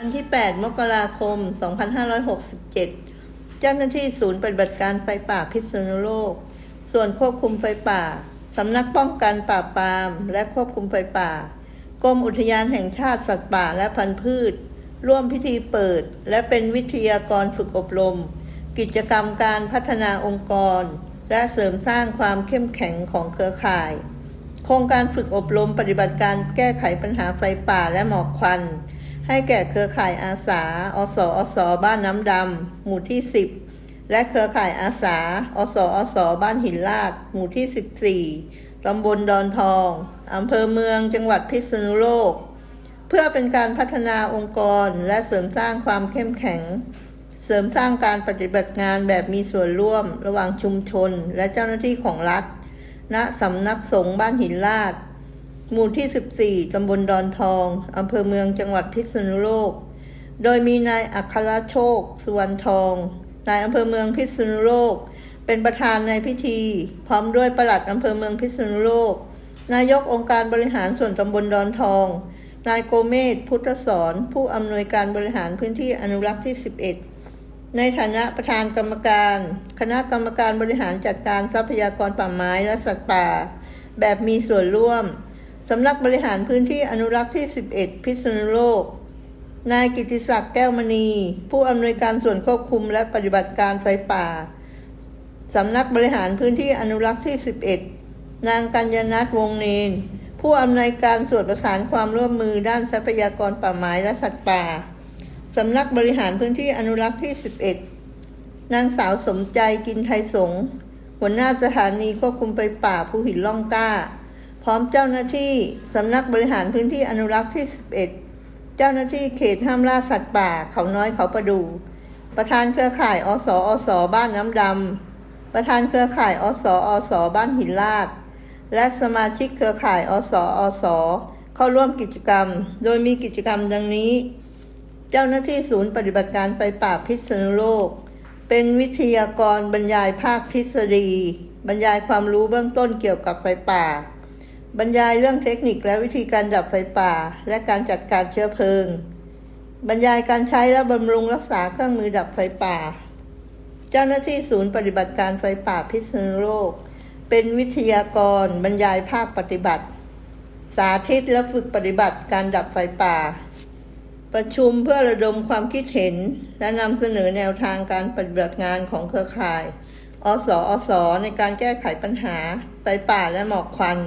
วันที่ 8 มกราคม 2567 เจ้าหน้าที่ศูนย์ปฏิบัติการไฟป่าพิษณุโลก ส่วนควบคุมไฟป่า สำนักป้องกันปราปาม และควบคุมไฟป่า กรมอุทยานแห่งชาติสัตว์ป่าและพันธุ์พืช ร่วมพิธีเปิด และเป็นวิทยากรฝึกอบรม กิจกรรมการพัฒนาองค์กร และเสริมสร้างความเข้มแข็งของเครือข่าย โครงการฝึกอบรมปฏิบัติการแก้ไขปัญหาไฟป่าและหมอกควัน ให้แก่เครือข่ายอาสา อสอสบ้านน้ำดำหมู่ที่ 10 และเครือข่ายอาสา อสอสบ้านหินลาด หมู่ที่ 14 ตำบลดอนทองอำเภอเมืองจังหวัดพิษณุโลก เพื่อเป็นการพัฒนาองค์กรและเสริมสร้างความเข้มแข็ง เสริมสร้างการปฏิบัติงานแบบมีส่วนร่วม ระหว่างชุมชนและเจ้าหน้าที่ของรัฐ ณสำนักสงฆ์บ้านหินลาด หมู่ที่ 14 ตำบลดอนทอง อำเภอเมืองจังหวัดพิษณุโลก โดยมีนายอัครโชค สุวรรณทอง นายอำเภอเมืองพิษณุโลก เป็นประธานในพิธี พร้อมด้วยปลัดอำเภอเมืองพิษณุโลก นายกองค์การบริหารส่วนตำบลดอนทอง นายโกเมศพุทธสอน ผู้อำนวยการบริหารพื้นที่อนุรักษ์ที่ 11 ในฐานะประธานกรรมการ คณะกรรมการบริหารจัดการทรัพยากรป่าไม้และสัตว์ป่า แบบมีส่วนร่วม สำนักบริหารพื้นที่อนุรักษ์ที่ 11 พิษณุโลก นายกิติศักดิ์แก้วมณี ผู้อำนวยการส่วนควบคุมและปฏิบัติการไฟป่า สำนักบริหารพื้นที่อนุรักษ์ที่ 11 นางกัญญนัทวงเนน ผู้อำนวยการส่วนประสานความร่วมมือด้านทรัพยากรป่าไม้และสัตว์ป่า สำนักบริหารพื้นที่อนุรักษ์ที่ 11 นางสาวสมใจกินไทยสง หัวหน้าสถานีควบคุมไฟป่าภูหินล่องกล้า ร้อมเจ้าหน้าที่สำนักบริหารพื้นที่อนุรักษ์ที่ 11 เจ้าหน้าที่เขตห้ามล่าสัตว์ป่าเขาน้อยเขาประดู ประธานเครือข่ายอสอสบ้านน้ำดำ ประธานเครือข่ายอสอสบ้านหินลาด และสมาชิกเครือข่ายอสอสเข้าร่วมกิจกรรม โดยมีกิจกรรมดังนี้ เจ้าหน้าที่ศูนย์ปฏิบัติการไฟป่าพิษณุโลก เป็นวิทยากรบรรยายภาคทฤษฎี บรรยายความรู้เบื้องต้นเกี่ยวกับไฟป่า บรรยายเรื่องเทคนิคและวิธีการดับไฟป่า และการจัดการเชื้อเพลิง บรรยายการใช้และบำรุงรักษาเครื่องมือดับไฟป่า เจ้าหน้าที่ศูนย์ปฏิบัติการไฟป่าพิษณุโลก เป็นวิทยากร บรรยายภาคปฏิบัติ สาธิตและฝึกปฏิบัติการดับไฟป่า ประชุมเพื่อระดมความคิดเห็น และนำเสนอแนวทางการปฏิบัติงานของเครือข่าย อสอสในการแก้ไขปัญหาไฟป่าและหมอกควัน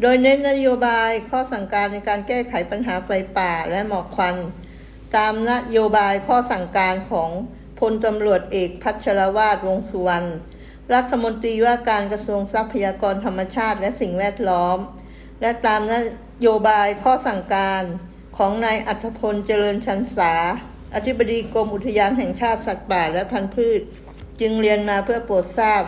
โดยเน้นนโยบายข้อสั่งการในการแก้ไขปัญหาไฟป่าและหมอกควัน ตามนโยบายข้อสั่งการของพลตำรวจเอกพัชรวาทวงสุวรรณรัฐมนตรีว่าการกระทรวงทรัพยากรธรรมชาติและสิ่งแวดล้อม และตามนโยบายข้อสั่งการของนายอัธพลเจริญชันษา อธิบดีกรมอุทยานแห่งชาติสัตว์ป่าและพันธุ์พืช จึงเรียนมาเพื่อโปรดทราบ